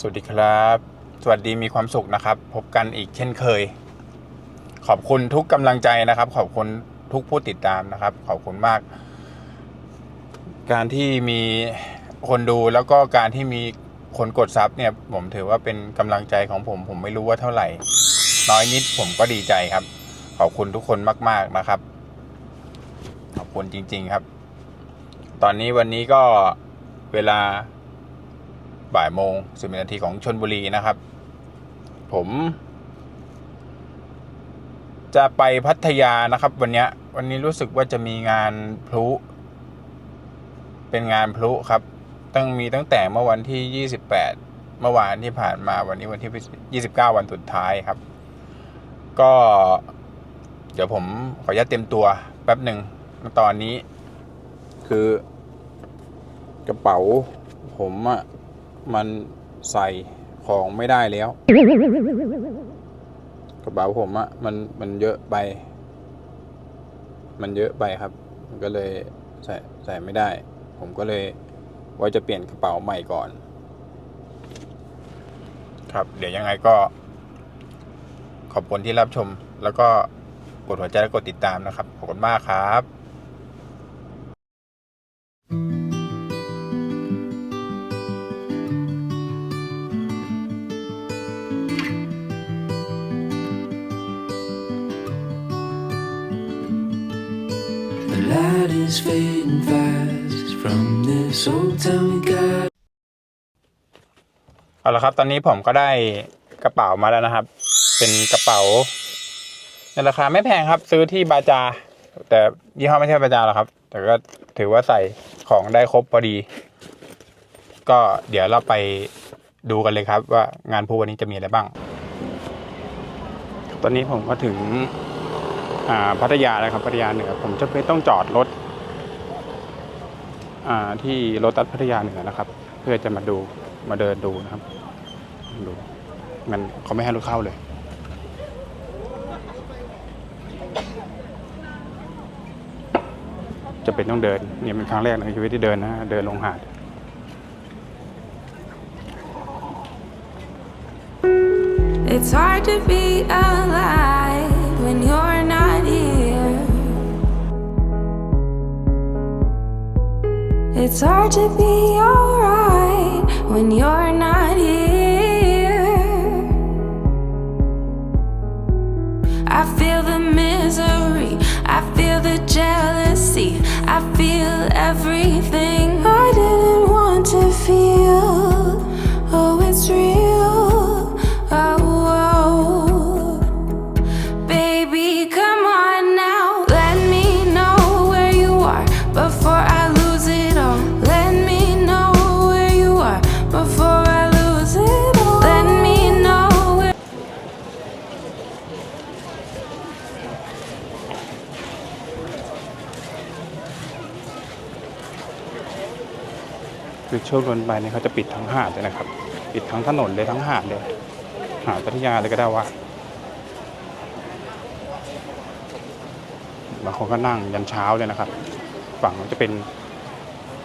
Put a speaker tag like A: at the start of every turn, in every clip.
A: สวัสดีครับ สวัสดีมีความสุขนะครับ พบกันอีกเช่นเคย ขอบคุณทุกกำลังใจนะครับ ขอบคุณทุกผู้ติดตามนะครับ ขอบคุณมาก การที่มีคนดูแล้วก็การที่มีคนกดซับเนี่ย ผมถือว่าเป็นกำลังใจของผม ผมไม่รู้ว่าเท่าไหร่ น้อยนิดผมก็ดีใจครับ ขอบคุณทุกคนมาก ๆนะครับ ขอบคุณจริง ๆครับ ตอนนี้วันนี้ก็เวลา บ่ายโมงสิบนาทีของชนบุรีนะครับ ผม จะไปพัทยานะครับ วันนี้วันนี้รู้สึกว่าจะมีงานพลุ เป็นงานพลุครับ ตั้งมีตั้งแต่เมื่อวันที่ยี่สิบแปดเมื่อวานที่ผ่านมาวันนี้วันที่ยี่สิบเก้าวันสุดท้ายครับ ก็ เดี๋ยวผมขออนุญาตเต็มตัวแป๊บหนึ่งตอนนี้ คือกระเป๋าผมอะ มันใส่ของไม่ได้แล้ว กระเป๋าผมอะมันมันเยอะไป มันเยอะไปครับ มันก็เลยใส่ใส่ไม่ได้ ผมก็เลยว่าจะเปลี่ยนกระเป๋าใหม่ก่อน ครับ เดี๋ยวยังไงก็ ขอบคุณที่รับชม แล้วก็กดหัวใจและกดติดตามนะครับ ขอบคุณมากครับ
B: light is fading fast from this old town we got.
A: เอาละครับ ตอนนี้ผมก็ได้กระเป๋ามาแล้วนะครับ เป็นกระเป๋าในราคาไม่แพงครับ ซื้อที่บาจา แต่ยี่ห้อไม่ใช่บาจาหรอกครับ แต่ก็ถือว่าใส่ของได้ครบพอดี ก็เดี๋ยวเราไปดูกันเลยครับ ว่างานพูวันนี้จะมีอะไรบ้าง ตอนนี้ผมก็ถึงอ่า พัทยาแล้วครับพัทยาเหนือผมจะไปต้องจอดรถที่โรตัสพัทยาเหนือนะครับ เพื่อจะมาดูมาเดินดูนะครับดูมันเขาไม่ให้รถเข้าเลยจะเป็นต้องเดินเนี่ยเป็นครั้งแรกในชีวิตที่เดินนะเดินลงหาด
C: It's hard to be alive when you're It's hard to be alright when you're not here. I feel the misery, I feel the jealousy, I feel everything
A: ช่วงลนไปเนี่ยเขาจะปิดทั้งหาดเลยนะครับ ปิดทั้งถนนเลยทั้งหาดเลย หาดพัทยาเลยก็ได้ว่าบางคนก็นั่งยันเช้าเลยนะครับ ฝั่งจะเป็น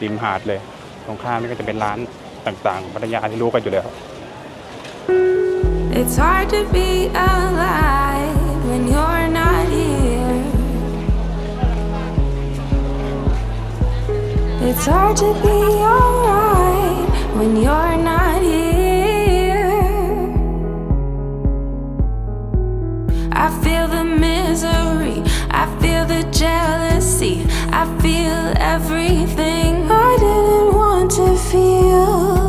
A: ริมหาดเลย ตรงข้ามนี่ก็จะเป็นร้านต่างๆพัทยาที่รู้กันอยู่แล้ว
C: It's hard to be alive when you're not here. It's hard to be alright when you're not here. I feel the misery, I feel the jealousy, I feel everything I didn't want to feel.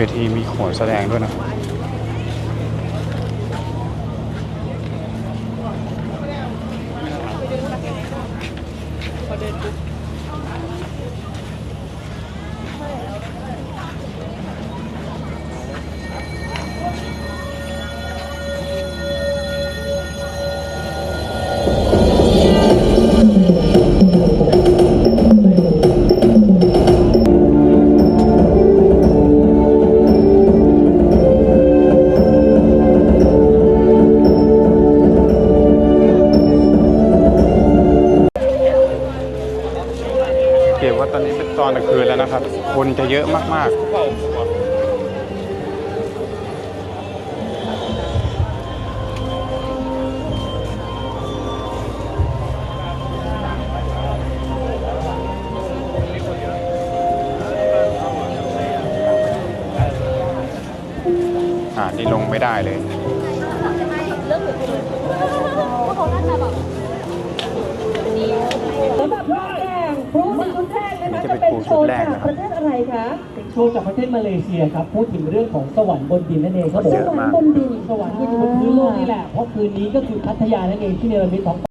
A: เวทีมีโขนแสดงด้วยนะ นะครับ คนจะเยอะมาก
D: โชว์
A: ชุดแรก
D: จาก
A: นะครับ
D: ประเทศอะไรคะ
E: เป็นโชว์จากประเทศมาเลเซียครับ พูดถึงเรื่องของสวรรค์บนดินนั่นเองครับผม
A: เยอะมาก
D: บนดิน
E: สวรรค์ก็อยู่บนพื้นโลกนี่แหละ เพราะคืนนี้ก็คือพัทยานั่นเองที่เนรมิตท้อง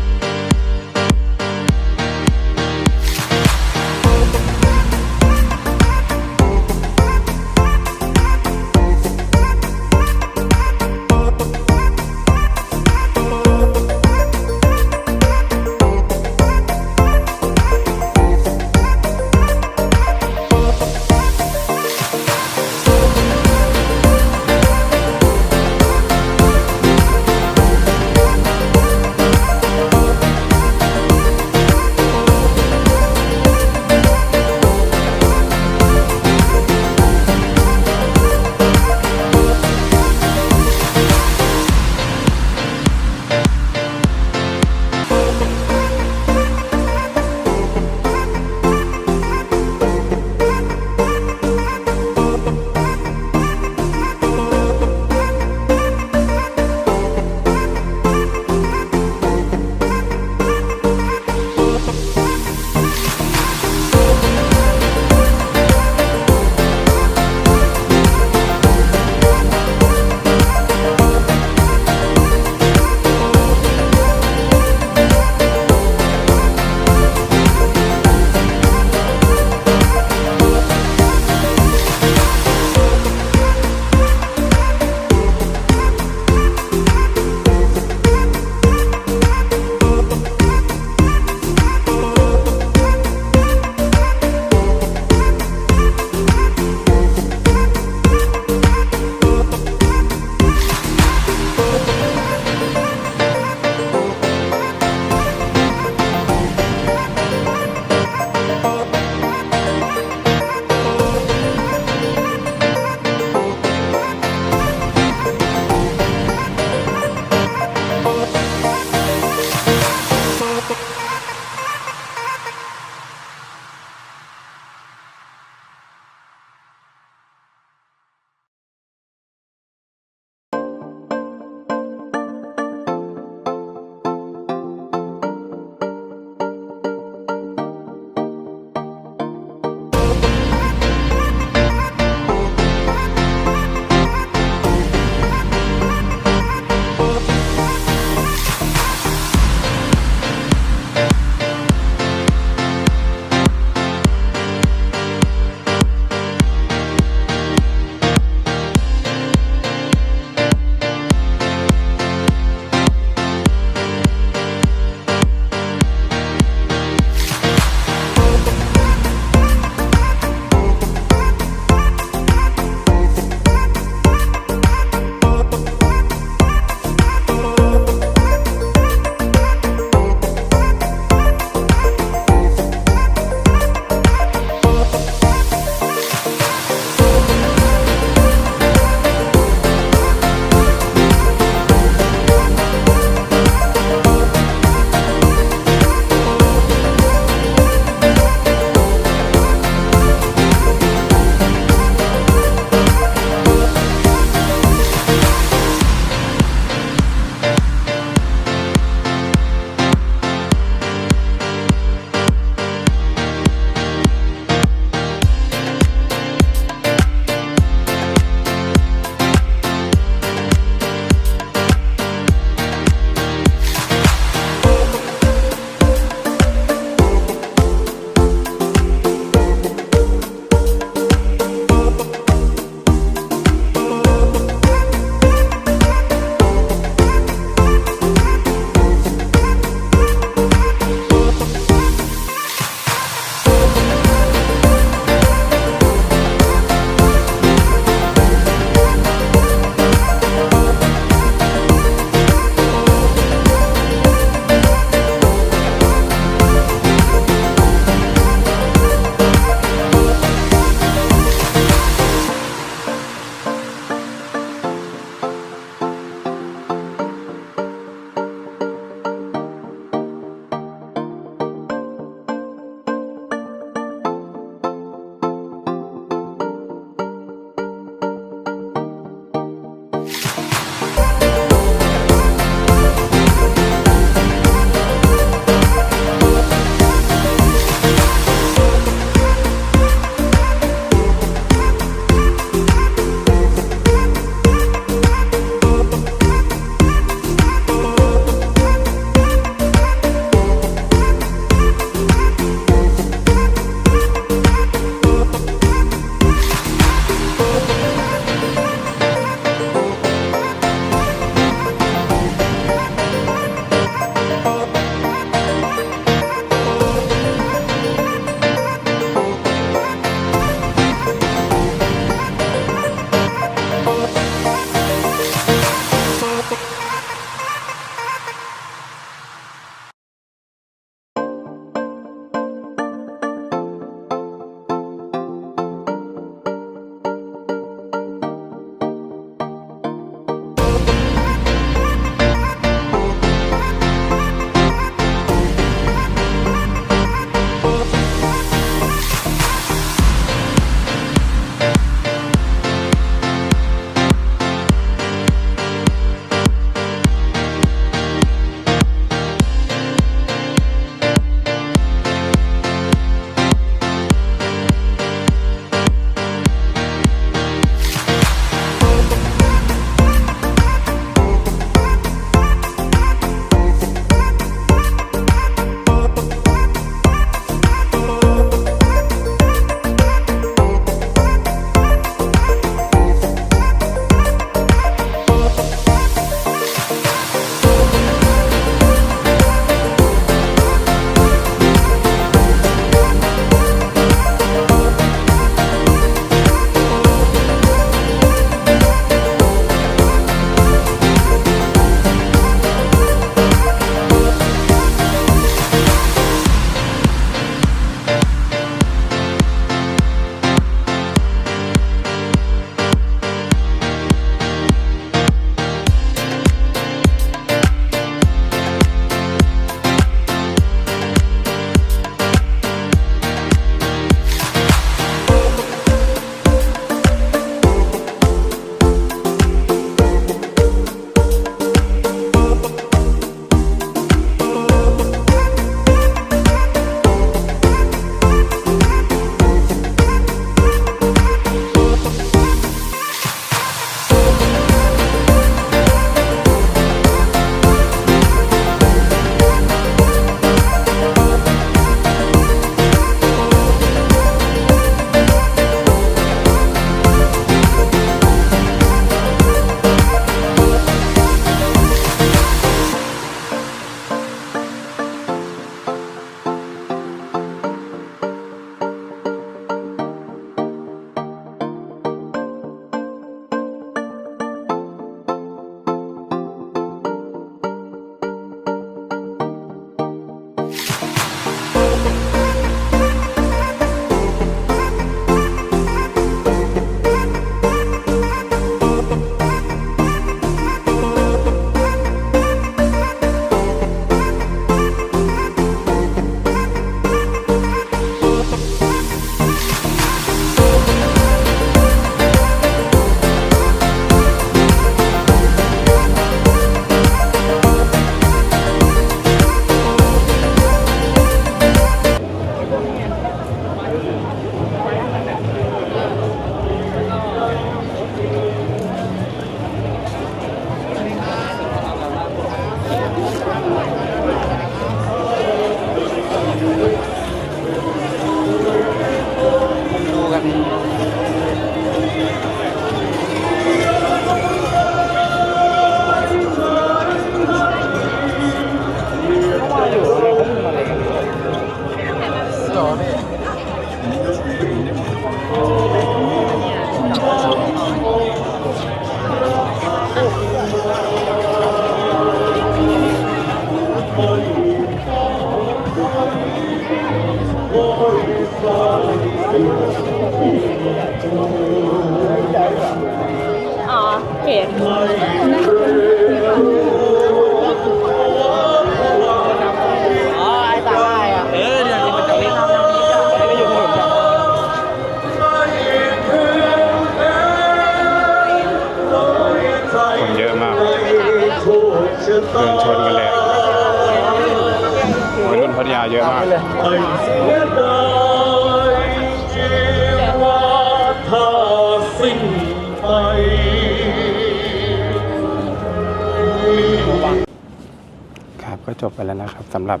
A: ก็จบไปแล้วนะครับสำหรับ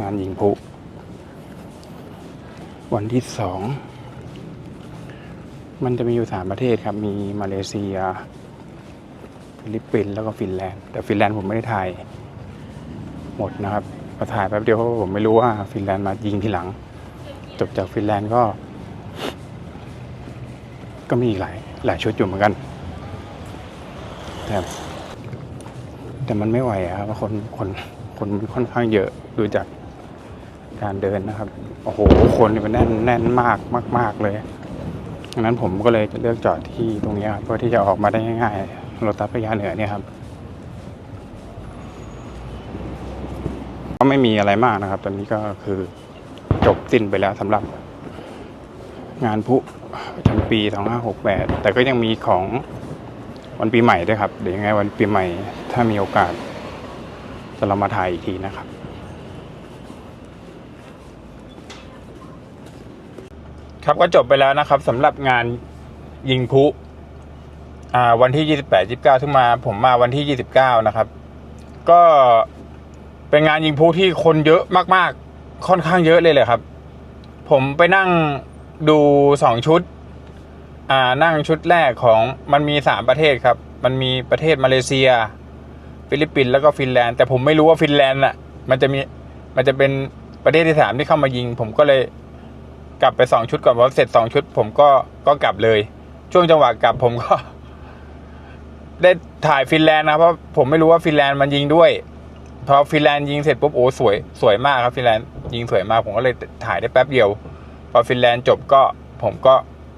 A: งานยิงพลุวันที่สองมันจะมีอยู่สามประเทศครับ มีมาเลเซีย ฟิลิปปินส์แล้วก็ฟินแลนด์ แต่ฟินแลนด์ผมไม่ได้ถ่ายหมดนะครับมาถ่ายแป๊บเดียวเพราะผมไม่รู้ว่าฟินแลนด์มายิงทีหลัง จบจากฟินแลนด์ก็ ก็มีอีกหลายหลายชุดอยู่เหมือนกันแต่แต่มันไม่ไหวอะครับคนคน คนมันค่อนข้างเยอะดูจากการเดินนะครับ โอ้โห คนมันแน่นแน่นมากมากมากเลยดังนั้นผมก็เลยจะเลือกจอดที่ตรงนี้ครับเพื่อที่จะออกมาได้ง่ายๆรถตัพยาเหนือเนี่ยครับ ก็ไม่มีอะไรมากนะครับ ตอนนี้ก็คือจบสิ้นไปแล้วสำหรับ งานพลุประจำปี 2568 แต่ก็ยังมีของวันปีใหม่ด้วยครับ เดี๋ยวยังไงวันปีใหม่ถ้ามีโอกาส จะเรามาถ่ายอีกทีนะครับ ครับก็จบไปแล้วนะครับสำหรับงานยิงพลุอ่าวันที่ 28 29ซึ่งมาผมมาวันที่ 29 นะครับ ก็เป็นงานยิงพุที่คนเยอะมาก ๆ ค่อนข้างเยอะเลยเลยครับ ผมไปนั่งดูสองชุด อ่านั่งชุดแรกของมันมีสามประเทศครับ มันมีประเทศมาเลเซีย ฟิลิปปินส์แล้วก็ฟินแลนด์แต่ผมไม่รู้ว่าฟินแลนด์อะ มันจะมีมันจะเป็นประเทศที่สามที่เข้ามายิง ผมก็เลยกลับไปสองชุดก่อนพอเสร็จสองชุด ผมก็ก็กลับเลย ช่วงจังหวะกลับผมก็ ได้ถ่ายฟินแลนด์นะเพราะผมไม่รู้ว่าฟินแลนด์มันยิงด้วยพอฟินแลนด์ยิงเสร็จปุ๊บโอ้สวยสวยมากครับฟินแลนด์ยิงสวยมากผมก็เลยถ่ายได้แป๊บเดียว พอฟินแลนด์จบก็ผมก็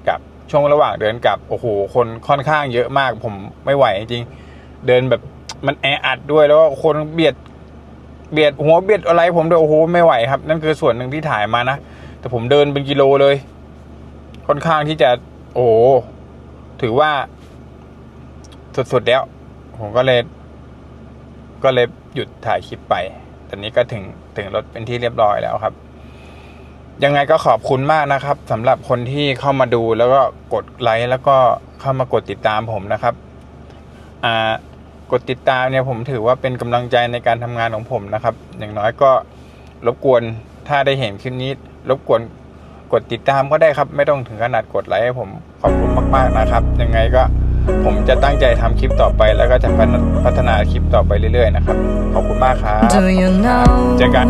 A: กลับช่วงระหว่างเดินกลับโอ้โหคนค่อนข้างเยอะมาก ผมไม่ไหวจริงเดินแบบ มันแออัดด้วยแล้วก็คนเบียดเบียดหัวเบียดอะไรผมด้วยโอ้โหไม่ไหวครับ นั่นคือส่วนหนึ่งที่ถ่ายมานะ แต่ผมเดินเป็นกิโลเลย ค่อนข้างที่จะ โอ้ถือว่า สุดๆแล้ว ผมก็เลย ก็เลยหยุดถ่ายคลิปไป ตอนนี้ก็ถึงถึงรถเป็นที่เรียบร้อยแล้วครับ ยังไงก็ขอบคุณมากนะครับสำหรับคนที่เข้ามาดูแล้วก็กดไลค์แล้วก็เข้ามากดติดตามผมนะครับ อ่า กดติดตามเนี่ยผมถือว่าเป็นกำลังใจในการทำงานของผมนะครับ อย่างน้อยก็รบกวนถ้าได้เห็นคลิปนี้ รบกวนกดติดตามก็ได้ครับ ไม่ต้องถึงขนาดกดไลค์ให้ผมขอบคุณมาก ๆนะครับ ยังไงก็ผมจะตั้งใจทำคลิปต่อไปแล้วก็จะพัฒนาคลิปต่อไปเรื่อยๆนะครับ ขอบคุณมากครับ
C: Do you know
A: เจอกัน